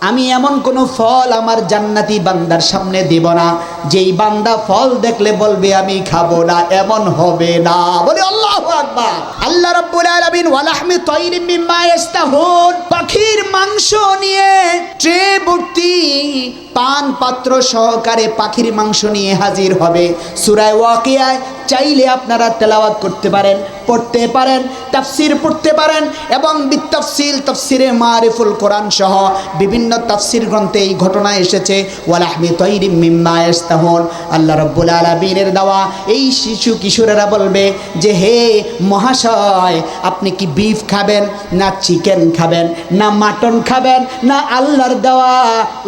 আমি এমন কোন ফল আমার জান্নাতি বান্দার সামনে দেব না। যেই বান্দা ফল দেখলে বলবে, আমি খাব না। এমন হবে না। বলে আল্লাহু! আল্লাহ ওয়ালাহমি পাখির মাংস নিয়ে, ট্রে পান পাত্র সহকারে পাখির মাংস নিয়ে হাজির হবে। সুরায় ওয়াকিয়ায় চাইলে আপনারা তেলাওয়াত করতে পারেন, পড়তে পারেন, তাফসির পড়তে পারেন এবং বিত্তাফসিল তাফসিরে মারিফুল কোরআন সহ বিভিন্ন তাফসির গ্রন্থে এই ঘটনা এসেছে। ওয়ালাহমি তৈরি মিম্মা ইস্তাহন আল্লাহ রব্বুল আলমিনের দেওয়া এই শিশু কিশোরেরা বলবে যে, হে মহাশয়, আপনি কি বিফ খাবেন না চিকেন খাবেন, না মাটন খাবেন, না আল্লাহর দেওয়া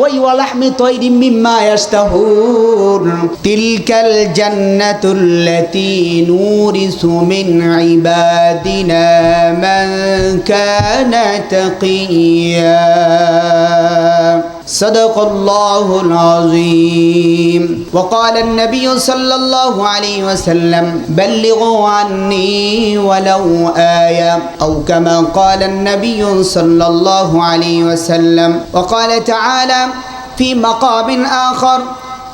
ওই ওয়ালাহমি তৈরি মিম্মা ইস্তাহুন তিলকাল জান্নাতুল্লাতি নুরিসু মিন ইবাদিনা মান কানা তাকিয়া। صدق الله العظيم. وقال النبي صلى الله عليه وسلم بلغوا عني ولو آية. أو كما قال النبي صلى الله عليه وسلم. وقال تعالى في مقام آخر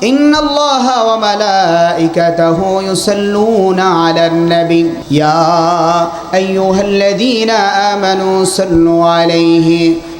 إن الله وملائكته يصلون على النبي. يا أيها الذين آمنوا صلوا عليه.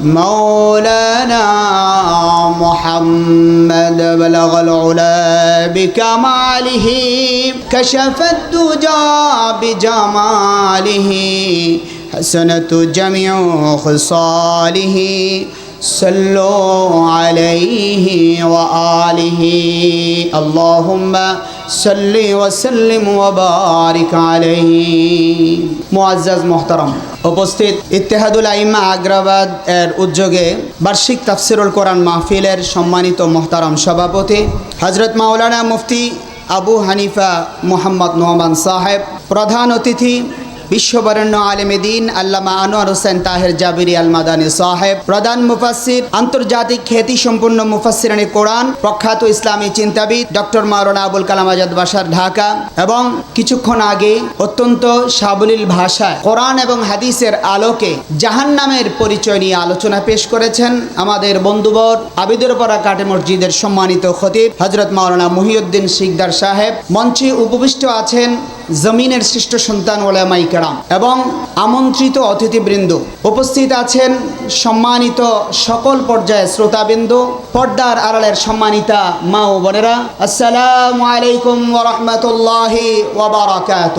مولانا محمد بلغ العلا بكماله كشف الدجى بجماله حسنة جميع خصاله. صلوا عليه وآله اللهم صل وسلم وبارك عليه মুআজ্জাজ মোহতারাম উপস্থিত ইত্তেহাদুল আইমা আগ্রাবাদ এর উদ্যোগে বার্ষিক তাফসিরুল কোরআন মাহফিলের সম্মানিত মোহতারাম সভাপতি হজরত মাওলানা মুফতি আবু হানিফা মোহাম্মদ নোমান সাহেব প্রধান অতিথি বিশ্ববরেণ্য আলেমে দিন আল্লামা আনোয়ার হোসেন তাহের জাবিরি আল মাদানী সাহেব, প্রধান মুফাসির আন্তর্জাতিক খ্যাতি সম্পন্ন মুফাসিরানি কোরআন, প্রখ্যাত ইসলামী চিন্তাবিদ ডক্টর মাওলানা আবুল কালাম আজাদ বাসার ঢাকা এবং কিছুক্ষণ আগে অত্যন্ত সাবলীল ভাষায় কোরআন এবং হাদিসের আলোকে জাহান নামের পরিচয় নিয়ে আলোচনা পেশ করেছেন আমাদের বন্ধুবর আবিদুরপাড়া কাটে মসজিদের সম্মানিত খতিব হজরত মাওলানা মহিউদ্দিন শিকদার সাহেব। মঞ্চে উপবিষ্ট আছেন জমিনের শ্রেষ্ঠ সন্তান ওলামাই কেরাম এবং আমন্ত্রিত অতিথিবৃন্দ। উপস্থিত আছেন সম্মানিত সকল পর্যায়ে শ্রোতাবৃন্দ, পর্দার আড়ালের সম্মানিতা মা ও বোনেরা। আসসালামু আলাইকুম ওরহমতুল্লাহি ওবরাকাত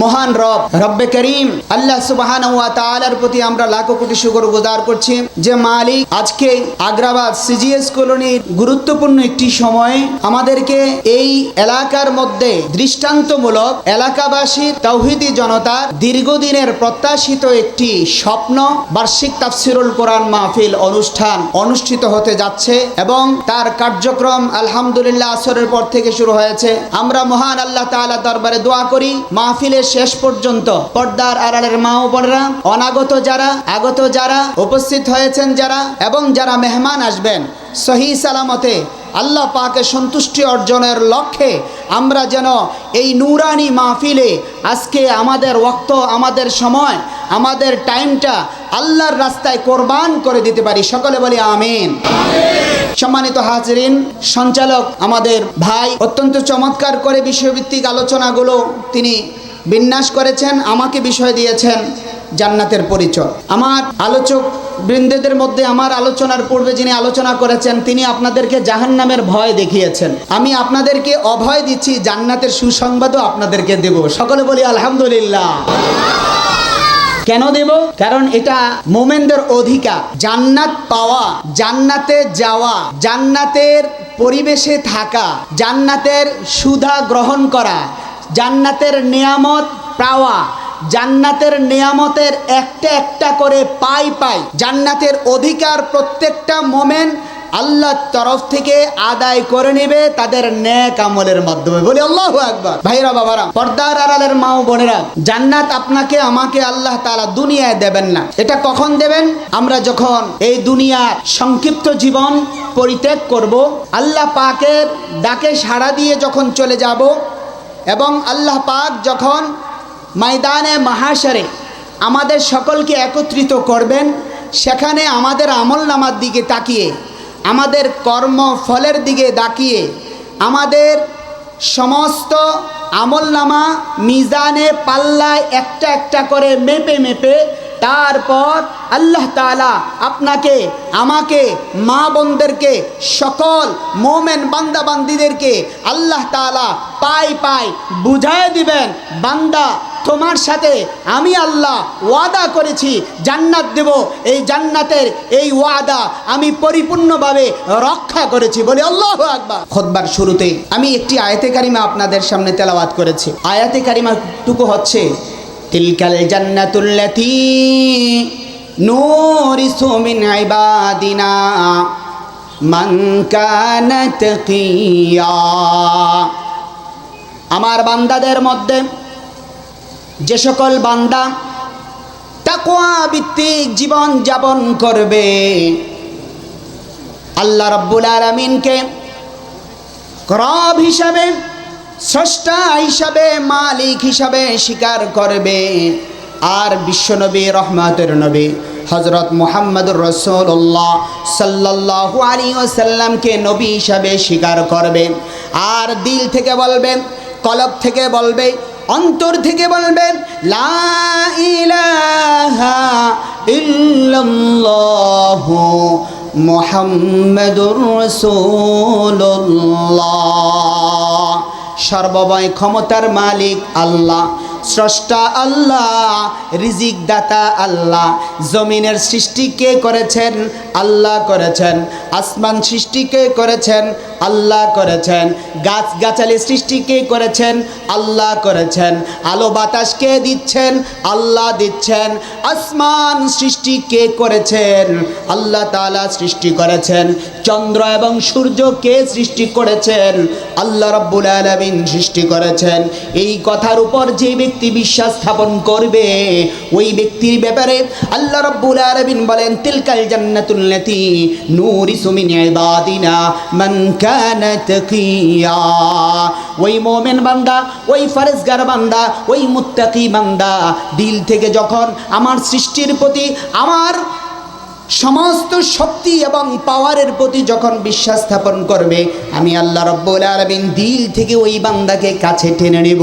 মহান রব, রব্বে করিম, আল্লাহ সুবাহান ওয়া তাআলার প্রতি আমরা লাখো কোটি শুকর গুজার করছি যে মালিক আজকে আগ্রাবাদ সিজিএস কলোনির গুরুত্বপূর্ণ একটি সময়ে আমাদেরকে এই এলাকার মধ্যে দৃষ্টান্তমূলক এলাকাবাসীর তৌহিদি জনতার দীর্ঘদিনের প্রত্যাশিত একটি স্বপ্ন, বার্ষিক তাফসিরুল কোরআন মাহফিল অনুষ্ঠান অনুষ্ঠিত হতে যাচ্ছে এবং তার কার্যক্রম আলহামদুলিল্লাহ আসরের পর থেকে শুরু হয়েছে। আমরা মহান আল্লাহ তাআলা দরবারে দোয়া করি, মাহফিলের শেষ পর্যন্ত পর্দার আড়ালের মা ও বোনেরা, অনাগত যারা, আগত যারা, উপস্থিত হয়েছেন যারা এবং যারা মেহমান আসবেন, সহি সালামতে আল্লাহ পাকে সন্তুষ্টি অর্জনের লক্ষ্যে আমরা যেন এই নুরানি মাহফিলে আজকে আমাদের ওক্ত আমাদের সময়, আমাদের টাইমটা আল্লাহর রাস্তায় কোরবান করে দিতে পারি। সকলে বলি আমিন। সম্মানিত হাজরিন, সঞ্চালক আমাদের ভাই, অত্যন্ত চমৎকার করে বিষয়ভিত্তিক আলোচনাগুলো তিনি বিন্যাস করেছেন, আমাকে বিষয় দিয়েছেন জান্নাতের পরিচয়। আমার আলোচক বৃন্দেদের মধ্যে আমার আলোচনার পূর্বে যিনি আলোচনা করেছেন, তিনি আপনাদেরকে জাহান্নামের ভয় দেখিয়েছেন। আমি আপনাদেরকে অভয় দিচ্ছি, জান্নাতের সুসংবাদও আপনাদেরকে দেব। সকলে বলি, আলহামদুলিল্লাহ। কেন দেব? কারণ এটা মোমেনদের অধিকার। জান্নাত পাওয়া, জান্নাতে যাওয়া, জান্নাতের পরিবেশে থাকা, জান্নাতের সুধা গ্রহণ করা জান্নাতের নিয়ামত পাওয়া, জান্নাতের নিয়ামতের একটা একটা করে পাই পাই। জান্নাতের অধিকার প্রত্যেকটা মোমেন আল্লাহর তরফ থেকে আদায় করে নেবে তাদের ন্যাক আমলের মাধ্যমে। বলি আল্লাহ একবার ভাইরা, বাবারা, পর্দার আড়ালের মা বোনেরা, জান্নাত আপনাকে, আমাকে আল্লাহ তাআলা দুনিয়ায় দেবেন না। এটা কখন দেবেন? আমরা যখন এই দুনিয়ার সংক্ষিপ্ত জীবন পরিত্যাগ করব, আল্লাহ পাকের ডাকে সাড়া দিয়ে যখন চলে যাব এবং আল্লাহ পাক যখন ময়দানে মহাশরে আমাদের সকলকে একত্রিত করবেন, সেখানে আমাদের আমল নামার দিকে তাকিয়ে, আমাদের কর্ম ফলের দিকে তাকিয়ে, আমাদের সমস্ত আমল নামা মিজানে পাল্লায় একটা একটা করে মেপে মেপে, তারপর আল্লাহ তাআলা আপনাকে, আমাকে, মা বোনদেরকে, সকল মোমেন বান্দা বান্দিদেরকে আল্লাহ তাআলা পাই পাই বুঝায় দিবেন, বান্দা, তোমার সাথে আমি আল্লাহ ওয়াদা করেছি, জান্নাত দেব। এই জান্নাতের এই ওয়াদা আমি পরিপূর্ণভাবে রক্ষা করেছি। বলে, আল্লাহ আকবার। খোদবার শুরুতে আমি একটি আয়াতে কারিমা আপনাদের সামনে তেলাওয়াত করেছি। আয়াতে কারিমাটুকু হচ্ছে, তিলকাল জান্নাতুল্লাতি নূরিসু মিন ইবাদিনা মান কানা তাকিয়া আমার বান্দাদের মধ্যে যে সকল বান্দা তাকোয়া ভিত্তিক জীবন যাপন করবে, আল্লাহ রব্বুল আলমিনকে রব হিসাবে, স্রষ্টা হিসাবে, মালিক হিসাবে স্বীকার করবে। আর বিশ্বনবী রহমতের নবী হজরত মোহাম্মদুর রসুল্লাহ সাল্লাহ আলী ওসাল্লামকে নবী হিসাবে স্বীকার করবে। আর দিল থেকে বলবেন কলব থেকে বলবে, অন্তর থেকে বলবেন লা ইলাহা সর্বময় ক্ষমতার মালিক আল্লাহ, স্রষ্টা আল্লাহ রিজিক দাতা আল্লাহ, জমিনের সৃষ্টি কে করেছেন? আল্লাহ করেছেন। আসমান সৃষ্টি কে করেছেন? আল্লাহ করেছেন। গাছ গাছালি সৃষ্টি কে করেছেন? আল্লাহ করেছেন। আলো বাতাস কে দিচ্ছেন? আল্লাহ দিচ্ছেন। আসমান সৃষ্টি কে করেছেন? আল্লাহ তাআলা সৃষ্টি করেছেন। চন্দ্র এবং সূর্য কে সৃষ্টি করেছেন? আল্লাহ রব্বুল আলামিন সৃষ্টি করেছেন। এই কথার উপর যে ব্যক্তি বিশ্বাস স্থাপন করবে, ওই ব্যক্তির ব্যাপারে আল্লাহ রব্বুল আলামিন বলেন, তিলকাল জান্নাতুল জান্নাতুল্লাতি নূরিসু মিন ইবাদিনা, মান কানা তাকিয়া ওই মোমেন বান্দা, ওই ফারেজগার বান্দা, ওই মুত্তাকি বান্দা, দিল থেকে যখন আমার সৃষ্টির প্রতি, আমার সমস্ত শক্তি এবং পাওয়ারের প্রতি যখন বিশ্বাস স্থাপন করবে, আমি আল্লাহ রব্বুল আলমিন দিল থেকে ওই বান্দাকে কাছে টেনে নেব।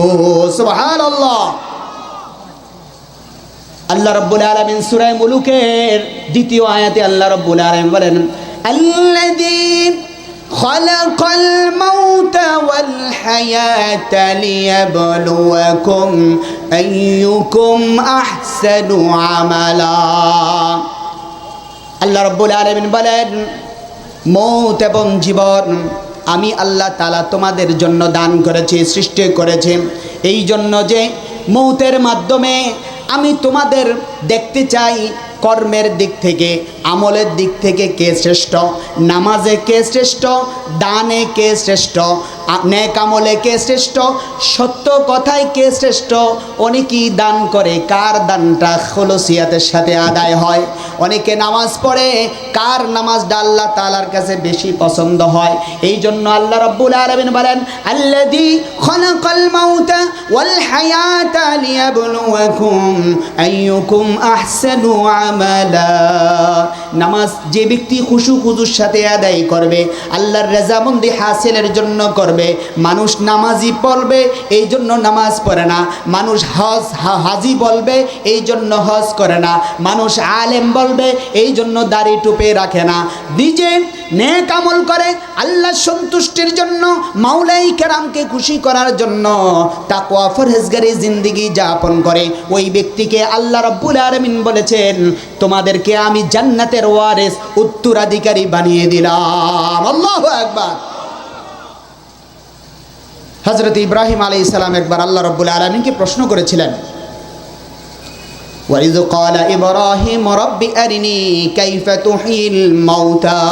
সুহান আল্লাহ আল্লাহ রব্বুল আলমিন সুরায় মুলুকের দ্বিতীয় আয়াতে আল্লাহ রব্বুল আলমিন বলেন আল্লাহ خلق الموت والحياة ليبلوكم أيكم أحسن عملا আল্লাহ রব্বুল আলমিন বলেন মৌত এবং জীবন আমি আল্লাহ তালা তোমাদের জন্য দান করেছি সৃষ্টি করেছি এই জন্য যে মৌতের মাধ্যমে আমি তোমাদের দেখতে চাই কর্মের দিক থেকে আমলের দিক থেকে কে শ্রেষ্ঠ? নামাজে কে শ্রেষ্ঠ? দানে কে শ্রেষ্ঠ? নেক আমলে কে শ্রেষ্ঠ? সত্য কথায় কে শ্রেষ্ঠ? অনেকেই দান করে, কার দানটা খলসিয়াতের সাথে আদায় হয়? অনেকে নামাজ পড়ে, কার নামাজটা আল্লাহ তালার কাছে বেশি পছন্দ হয়? এই জন্য আল্লাহ রব্বুল আলমিন বলেন আল্লাদি খলকল মাউতা ওয়াল হায়াতা লিয়াবলুয়াকুম আইয়ুকুম আহসানু আমালা। নামাজ যে ব্যক্তি খুশু খুজুর সাথে আদায় করবে, আল্লাহর রেজামন্দি হাসিলের জন্য করবে, মানুষ নামাজি পড়বে, এই জন্য নামাজ পড়ে না। মানুষ হজ হাজি বলবে, এই জন্য হজ করে না। মানুষ আলেম বলবে, এই জন্য দাড়ি টুপে রাখে না। নিজে নেক আমল করে আল্লাহ সন্তুষ্টির জন্য, মাওলাই কেরামকে খুশি করার জন্য তাকওয়া ফরহেজগারি জিন্দিগি যাপন করে। ওই ব্যক্তিকে আল্লাহ রব্বুল আলমিন বলেছেন তোমাদেরকে আমি জান্নাতের ওয়ারেস উত্তরাধিকারী বানিয়ে দিলাম আল্লাহ একবার হজরত ইব্রাহিম আলী ইসলাম একবার আল্লাহ রব্বুল আলমিনকে প্রশ্ন করেছিলেন وإذ قال إبراهيم رب أرني كيف تحيي الموتى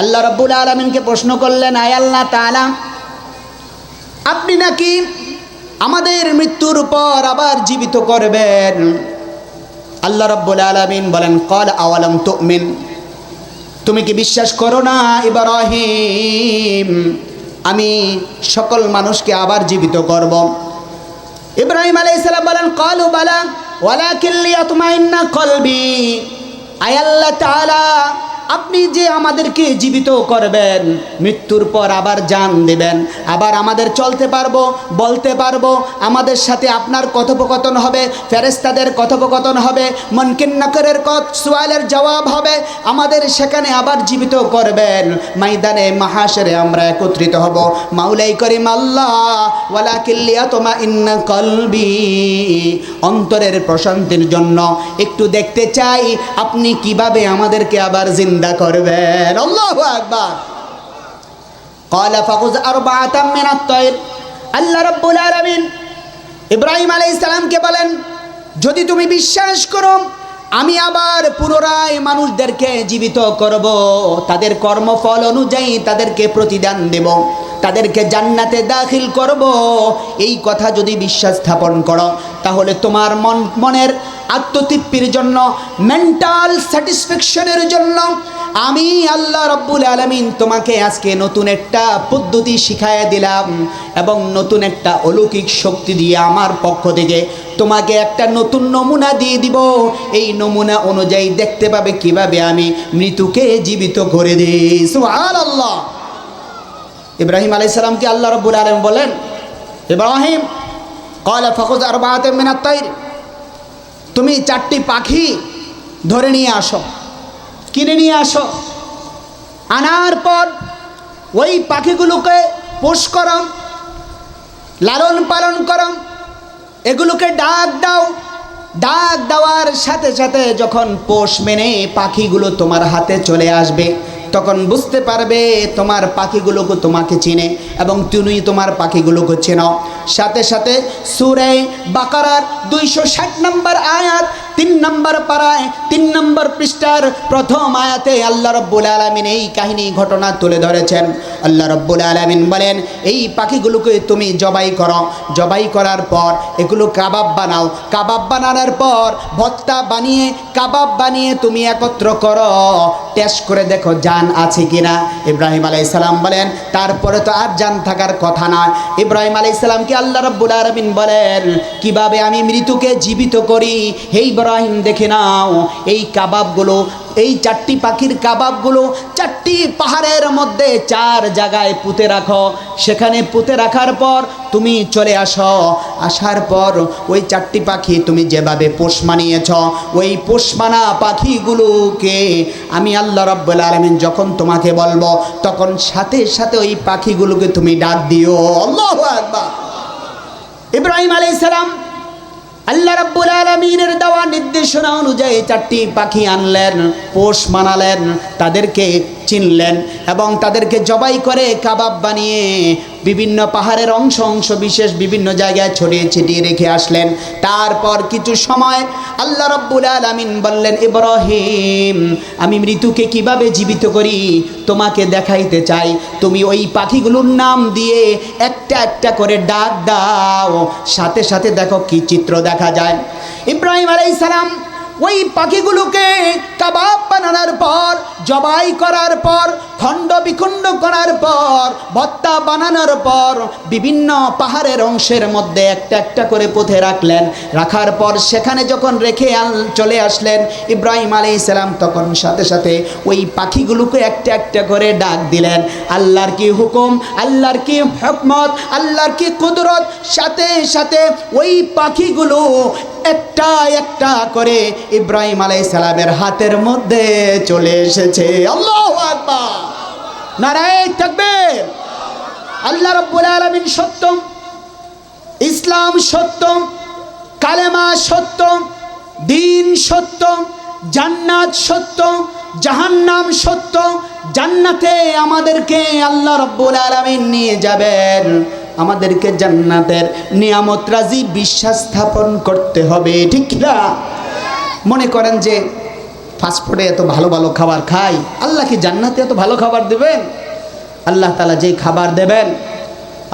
আল্লাহ রব্বুল আলমিনকে প্রশ্ন করলেন আয় আল্লাহ তাআলা আপনি নাকি আমাদের মৃত্যুর পর আবার জীবিত করবেন আল্লাহ রব্বুল আলমিন বলেন কল আওয়ালম তুমিন? তুমি কি বিশ্বাস করো না, ইব্রাহিম? আমি সকল মানুষকে আবার জীবিত করব। ইব্রাহিম আলাইসালাম বলেন কল বালা ওয়ালা কিল্লি না কলবি আয়াল্লা তাআলা আপনি যে আমাদেরকে জীবিত করবেন, মৃত্যুর পর আবার জান দেবেন। আবার আমাদের চলতে পারব, বলতে পারব, আমাদের সাথে আপনার কথোপকথন হবে ফেরেস্তাদের কথোপকথন হবে, মনকিন নকরের কত সোয়ালের জবাব হবে, আমাদের সেখানে আবার জীবিত করবেন। ময়দানে মাহাসরে আমরা একত্রিত হব। মাউলাই করিম আল্লাহ ওয়ালা কিল্লিয়া তোমা ইন্না কলবি। অন্তরের প্রশান্তির জন্য একটু দেখতে চাই, আপনি কীভাবে আমাদেরকে আবার জিন্দা করবেন আল্লাহু আকবার قال فخذ أربعة من الطير আল্লাহ রাব্বুল আলামিন ইব্রাহিম আলাইহিস সালামকে বলেন যদি তুমি বিশ্বাস করো আমি আবার পুনরায় মানুষদেরকে জীবিত করব তাদের কর্মফল অনুযায়ী তাদেরকে প্রতিদান দেব তাদেরকে জান্নাতে দাখিল করব এই কথা যদি বিশ্বাস স্থাপন করো তাহলে তোমার মন মনের আত্মতৃপ্তির জন্য মেন্টাল স্যাটিসফ্যাকশনের জন্য। আমি আল্লাহ রব্বুল আলমিন তোমাকে আজকে নতুন একটা পদ্ধতি শিখাইয়া দিলাম এবং নতুন একটা অলৌকিক শক্তি দিয়ে আমার পক্ষ থেকে তোমাকে একটা নতুন নমুনা দিয়ে দিব। এই নমুনা অনুযায়ী দেখতে পাবে কীভাবে আমি মৃত্যুকে জীবিত করে দিই। আল্লাহ ইব্রাহিম আলাই সালামকে আল্লাহ রব্বুল আলম বলেন? ইব্রাহিম কয়লা ফখুজ আর বাহাতে মিনাত তাইর। তুমি চারটি পাখি ধরে নিয়ে আসো, কিনে নিয়ে আসো। আনার পর ওই পাখিগুলোকে পোষ করম লালন পালন করম এগুলোকে ডাক দাও। ডাক দেওয়ার সাথে সাথে যখন পোষ মেনে পাখিগুলো তোমার হাতে চলে আসবে তখন বুঝতে পারবে তোমার পাখিগুলোকে তোমাকে চিনে এবং তুমি তোমার পাখিগুলোকে চেনো। সাথে সাথে সুরে বাকারার দুইশো ষাট নম্বর আয়াত তিন নম্বর পাড়ায়, তিন নম্বর পৃষ্ঠার প্রথম আয়াতে আল্লাহ রব্বুল আলমিন এই কাহিনী, ঘটনা তুলে ধরেছেন। আল্লাহ রব্বুল আলমিন বলেন, এই পাখিগুলোকে তুমি জবাই করো। জবাই করার পর এগুলো কাবাব বানাও। কাবাব বানানোর পর ভত্তা বানিয়ে, কাবাব বানিয়ে তুমি একত্র করো। টেস্ট করে দেখো জান আছে কিনা। ইব্রাহিম আলাইসালাম বলেন, তারপরে তো আর জান থাকার কথা নয়। ইব্রাহিম আলাইসালামকে আল্লাহ রব্বুল আলমিন বলেন, কীভাবে আমি মৃত্যুকে জীবিত করি? হে ইব্রাহিম দেখে নাও, এই কাবাবগুলো, এই চারটি পাখির কাবাবগুলো চারটি পাহাড়ের মধ্যে চার জায়গায় পুঁতে রাখো। সেখানে পুঁতে রাখার পর তুমি চলে আসো। আসার পর ওই চারটি পাখি তুমি যেভাবে পোষ মানিয়েছ, ওই পোষ মানা পাখিগুলোকে আমি আল্লাহ রব্বুল আলমিন যখন তোমাকে বলব, তখন সাথে সাথে ওই পাখিগুলোকে তুমি ডাক দিও। আল্লাহ ইব্রাহিম আলাইহিস সালাম আল্লাহ রাব্বুল আলামিনের দেওয়া নির্দেশনা অনুযায়ী চারটি পাখি আনলেন, পোষ মানালেন, তাদেরকে চিনলেন এবং তাদেরকে জবাই করে কাবাব বানিয়ে বিভিন্ন পাহাড়ের অংশ অংশ বিশেষ বিভিন্ন জায়গায় ছড়িয়ে ছিটিয়ে রেখে আসলেন। তারপর কিছু সময় আল্লাহ রব্বুল আলামিন বললেন, ইব্রাহিম, আমি মৃত্যুকে কীভাবে জীবিত করি? তোমাকে দেখাইতে চাই। তুমি ওই পাখিগুলোর নাম দিয়ে একটা একটা করে ডাক দাও। সাথে সাথে দেখো কি চিত্র দেখা যায়। ইব্রাহিম আলাইহিস সালাম ওই পাখিগুলোকে কাবাব বানানোর পর, জবাই করার পর খণ্ড বিখণ্ড করার পর ভত্তা বানানোর পর বিভিন্ন পাহাড়ের অংশের মধ্যে একটা একটা করে পুঁতে রাখলেন। রাখার পর সেখানে যখন রেখে চলে আসলেন, ইব্রাহিম আলী ইসলাম তখন সাথে সাথে ওই পাখিগুলোকে একটা একটা করে ডাক দিলেন। আল্লাহর কি হুকুম? আল্লাহর কি হকমত? আল্লাহর কি কুদরত? সাথে সাথে ওই পাখিগুলো একটা একটা করে ইব্রাহিম আলাই সালামের হাতের মধ্যে চলে এসেছে। আল্লাহ আকবার! নারায়ণ থাকবে আল্লাহ রব্বুল আলমিন সত্য ইসলাম সত্য কালেমা সত্য দিন সত্য জান্নাত সত্য জাহান্নাম সত্য জান্নাতে আমাদেরকে আল্লাহ রব্বুল আলমিন নিয়ে যাবেন। আমাদেরকে জান্নাতের নিয়ামত রাজি বিশ্বাস স্থাপন করতে হবে, ঠিক না মনে করেন যে ফাস্টফুডে এত ভালো ভালো খাবার খাই, আল্লাহ কি জান্নাতে এত ভালো খাবার দেবেন? আল্লাহ তালা যেই খাবার দেবেন,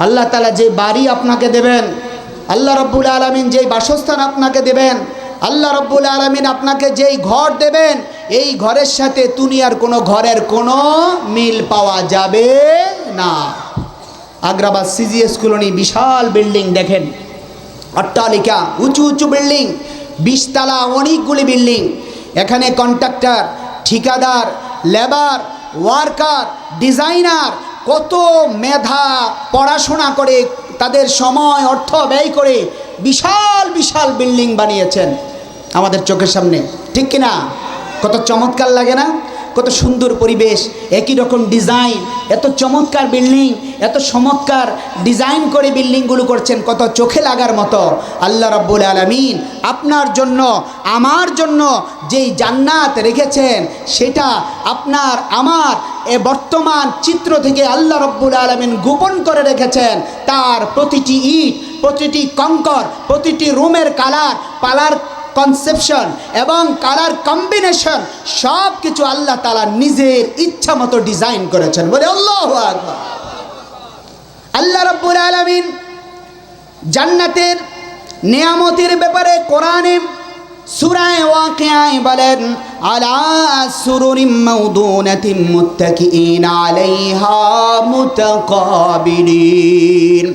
আল্লাহ তালা যে বাড়ি আপনাকে দেবেন, আল্লাহ রব্বুল আলমিন যেই বাসস্থান আপনাকে দেবেন, আল্লাহ রব্বুল আলমিন আপনাকে যেই ঘর দেবেন, এই ঘরের সাথে দুনিয়ার কোনো ঘরের কোনো মিল পাওয়া যাবে না। আগ্রাবাদ সিজিএস কলোনি বিশাল বিল্ডিং দেখেন, অট্টালিকা, উঁচু উঁচু বিল্ডিং, বিশতলা অনেকগুলি বিল্ডিং এখানে কন্ট্রাক্টর ঠিকাদার, লেবার, ওয়ার্কার, ডিজাইনার, কত মেধা পড়াশোনা করে তাদের সময়, অর্থ ব্যয় করে বিশাল বিশাল বিল্ডিং বানিয়েছেন আমাদের চোখের সামনে। ঠিক কিনা? কত চমৎকার লাগে না? কত সুন্দর পরিবেশ, একই রকম ডিজাইন এত চমৎকার বিল্ডিং এত চমৎকার ডিজাইন করে বিল্ডিংগুলো করছেন, কত চোখে লাগার মতো। আল্লাহ রব্বুল আলমিন আপনার জন্য, আমার জন্য যেই জান্নাত রেখেছেন, সেটা আপনার, আমার এ বর্তমান চিত্র থেকে আল্লাহ রব্বুল আলমিন গোপন করে রেখেছেন। তার প্রতিটি ইট, প্রতিটি কঙ্কর, প্রতিটি রুমের কালার, পালার কনসেপশন এবং কালার কম্বিনেশন সব কিছু আল্লাহ তালা নিজের ইচ্ছা মতো ডিজাইন করেছেন। বলে আল্লাহ আল্লাহ রব্বুল আলমিন জান্নাতের নিয়ামতের ব্যাপারে কোরআনে সুরায় ওয়াকিয়ায় বলেন, আলা সুরুরিম মাউদুনাতিম মুত্তাকিইন আলাইহা মুতাকাবিলিন।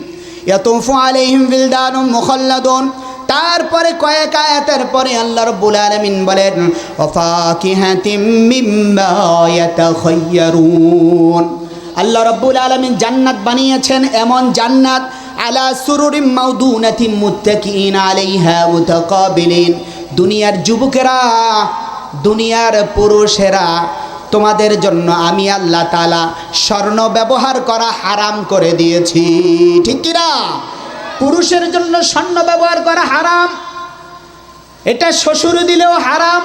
ইয়াতুফু আলাইহিম বিলদানুম মুখাল্লাদুন। তারপরে কয়েক আয়াতের পরে আল্লাহ রব্বুল আলামিন বলেন ওয়াফাকিহাতিম মিম্মা ইয়াতাখায়্যারুন আল্লাহ রব্বুল আলামিন জান্নাত বানিয়েছেন এমন জান্নাত, আলা সুরুরিম মাউদুনাতিম মুত্তাকিইন আলাইহা মুতাকাবিলিন। দুনিয়ার যুবকেরা, দুনিয়ার পুরুষেরা, তোমাদের জন্য আমি আল্লাহ তালা স্বর্ণ ব্যবহার করা হারাম করে দিয়েছি। ঠিক কিনা? পুরুষের জন্য স্বর্ণ ব্যবহার করা হারাম। এটা শ্বশুর দিলেও হারাম,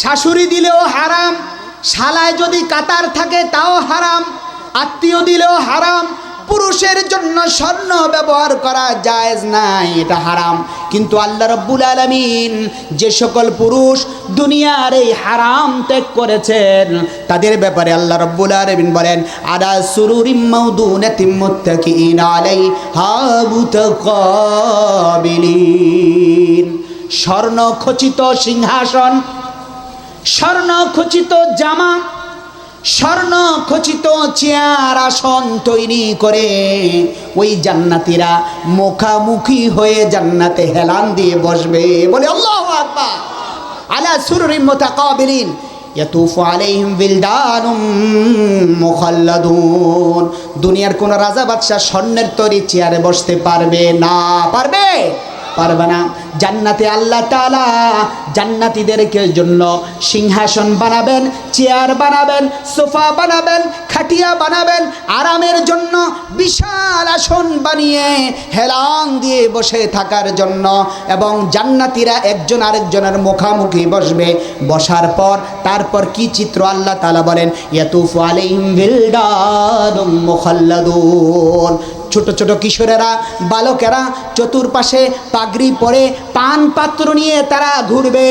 শাশুড়ি দিলেও হারাম, শালায় যদি কাতার থাকে তাও হারাম, আত্মীয় দিলেও হারাম, পুরুষের জন্য স্বর্ণ ব্যবহার করা যায় নাই, এটা হারাম। কিন্তু আল্লাহ রব্বুল আলমিন যে সকল পুরুষ দুনিয়ার এই হারাম ত্যাগ করেছেন, তাদের ব্যাপারে আল্লাহ রব্বুল আলমিন বলেন আদা সুরুরিম মাউদুনাতিম মুত্তাকিইন আলাইহা মুতাকাবিলিন। স্বর্ণ খচিত সিংহাসন স্বর্ণ খচিত জামা স্বর্ণ খচিত চেয়ার আসন তৈরি করে ওই জান্নাতিরা মুখামুখি হয়ে জান্নাতে হেলান দিয়ে বসবে। বলে আল্লাহ আকবার। আলা সুররিম মুতাকাবিলিন। ইয়াতুফু আলাইহিম বিলদানুম মুখাল্লাদুন। দুনিয়ার কোন রাজা বাদশাহ স্বর্ণের তৈরি চেয়ারে বসতে পারবে না, পারবে? পারবে না। জান্নাতে আল্লাহ তালা জান্নাতিদেরকে জন্য সিংহাসন বানাবেন, চেয়ার বানাবেন, সোফা বানাবেন, খাটিয়া বানাবেন, আরামের জন্য বিশাল আসন বানিয়ে হেলান দিয়ে বসে থাকার জন্য এবং জান্নাতিরা একজন আরেকজনের মুখামুখি বসবে। বসার পর তারপর কি চিত্র আল্লাহ তালা বলেন, ইয়াতুফু মুখাল্লাদুন। ছোট ছোট কিশোরেরা, বালকেরা চতুর্পাশে পাগড়ি পরে পান পাত্র নিয়ে তারা ঘুরবে।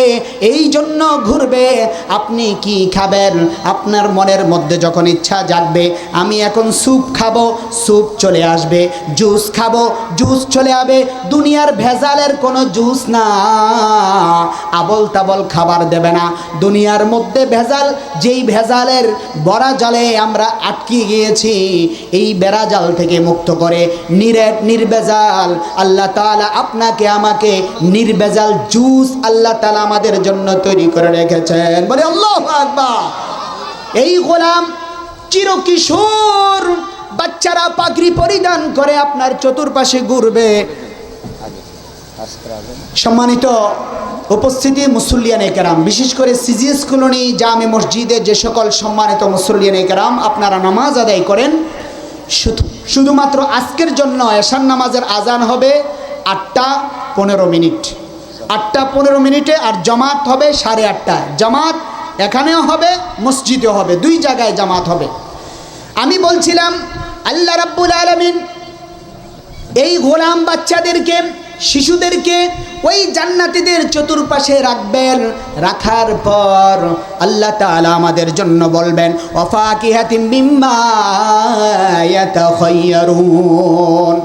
এই জন্য ঘুরবে। আপনি কি খাবেন? আপনার মনের মধ্যে যখন ইচ্ছা জাগবে, আমি এখন স্যুপ খাব, স্যুপ চলে আসবে, জুস খাব, জুস চলে আসবে দুনিয়ার ভেজালের কোনো জুস না। আবল তাবল খাবার দেবে না। দুনিয়ার মধ্যে ভেজাল, যেই ভেজালের বড়া জলে আমরা আটকে গিয়েছি, এই বেড়া জাল থেকে মুক্ত করে। নিরেট নির্বেজাল। আল্লাহ তালা আপনাকে, আমাকে নির্বেজাল জুস আল্লাহ তালা আমাদের জন্য তৈরি করে রেখেছেন। বলে আল্লাহ এই গোলাম চিরকিশোর বাচ্চারা পাগড়ি পরিধান করে আপনার চতুর্পাশে ঘুরবে। সম্মানিত উপস্থিতি মুসল্লিয়ান একরাম, বিশেষ করে সিজিএস কলোনি, জামে মসজিদে যে সকল সম্মানিত মুসল্লিয়ান একরাম, আপনারা নামাজ আদায় করেন। শুধু শুধুমাত্র আজকের জন্য এশার নামাজের আজান হবে আটটা পনেরো মিনিট। আটটা পনেরো মিনিটে আর জামাত হবে সাড়ে আটটা। জামাত এখানেও হবে, মসজিদেও হবে, দুই জায়গায় জামাত হবে। আমি বলছিলাম, আল্লাহ রাব্বুল আলমিন এই গোলাম বাচ্চাদেরকে শিশুদেরকে ওই জান্নাতীদের চতুর্পাশে রাখবেন, রাখার পর আল্লাহ তাআলা আমাদের জন্য বলবেন ইয়াতাখায়্যারুন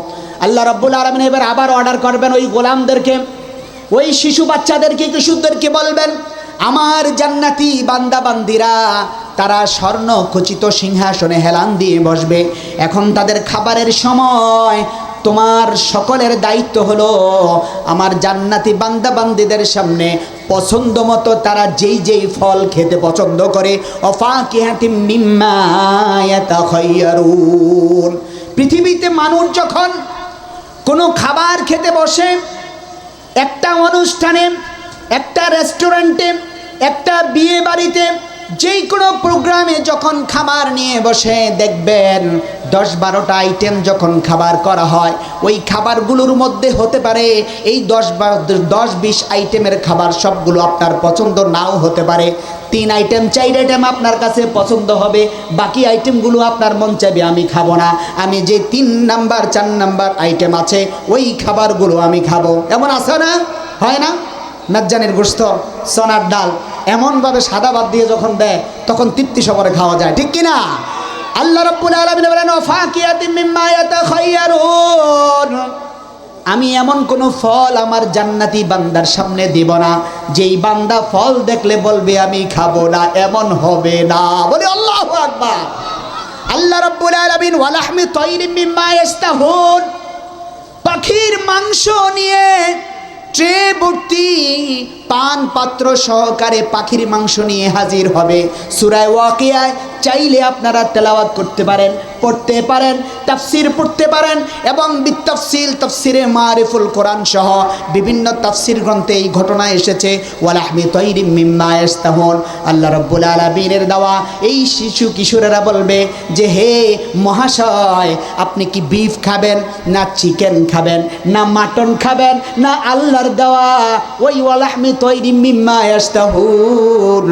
আল্লাহ রাব্বুল আলামিন এবার আবার অর্ডার করবেন ওই গোলামদেরকে, ওই শিশু বাচ্চাদেরকে, কিশোরদেরকে বলবেন, আমার জান্নাতি বান্দা বান্দিরা তারা স্বর্ণ খচিত সিংহাসনে হেলান দিয়ে বসবে। এখন তাদের খাবারের সময় তোমার সকলের দায়িত্ব হলো আমার জান্নাতি বান্দা বান্দিদের সামনে পছন্দ মতো তারা যেই যেই ফল খেতে পছন্দ করে। অফাকিহাতিম মিম্মা ইয়াতাখায়্যারুন পৃথিবীতে মানুষ যখন কোনো খাবার খেতে বসে, একটা অনুষ্ঠানে, একটা রেস্টুরেন্টে, একটা বিয়ে বাড়িতে যেই কোনো প্রোগ্রামে যখন খাবার নিয়ে বসে দেখবেন দশ বারোটা আইটেম যখন খাবার করা হয়, ওই খাবারগুলোর মধ্যে হতে পারে এই দশ দশ বিশ আইটেমের খাবার সবগুলো আপনার পছন্দ নাও হতে পারে। তিন আইটেম চার আইটেম আপনার কাছে পছন্দ হবে, বাকি আইটেমগুলো আপনার মন চাইবে, আমি খাব না। আমি যে তিন নাম্বার, চার নাম্বার আইটেম আছে, ওই খাবারগুলো আমি খাব। এমন আছে না? হয় না? মেজ্জানের গোস্ত সোনার ডাল, এমনভাবে সাদা বাদ দিয়ে যখন দেয়, তখন তৃপ্তি সবরে খাওয়া যায়। ঠিক কিনা? আল্লাহ রব্বুল আলামিন বলেন আমি এমন কোন ফল আমার জান্নাতি বান্দার সামনে দিব না। যেই বান্দা ফল দেখলে বলবে, আমি খাব না। এমন হবে না। বলে, আল্লাহু আকবার। আল্লাহ রাব্বুল আলামিন ওয়ালাহমি তাইরিম মিম্মা ইয়াস্তাহুন পাখির মাংস নিয়ে ট্রে ভর্তি পান পাত্র সহকারে পাখির মাংস নিয়ে হাজির হবে। সুরায় ওয়াকিয়ায় চাইলে আপনারা তেলাওয়াত করতে পারেন, পড়তে পারেন, তাফসির পড়তে পারেন এবং বিত্তাফসিল তফসিরে মারিফুল কোরআন সহ বিভিন্ন তাফসির গ্রন্থে এই ঘটনা এসেছে ওয়ালাহমি তৈরিম মিম্মা ইস্তাহন আল্লাহ রব্বুল আলমিনের দেওয়া, এই শিশু কিশোরেরা বলবে যে, হে মহাশয়, আপনি কি বিফ খাবেন, না চিকেন খাবেন, না মাটন খাবেন, না আল্লাহর দেওয়া ওই ওয়ালাহমি তৈরিম মিম্মা ইস্তাহুন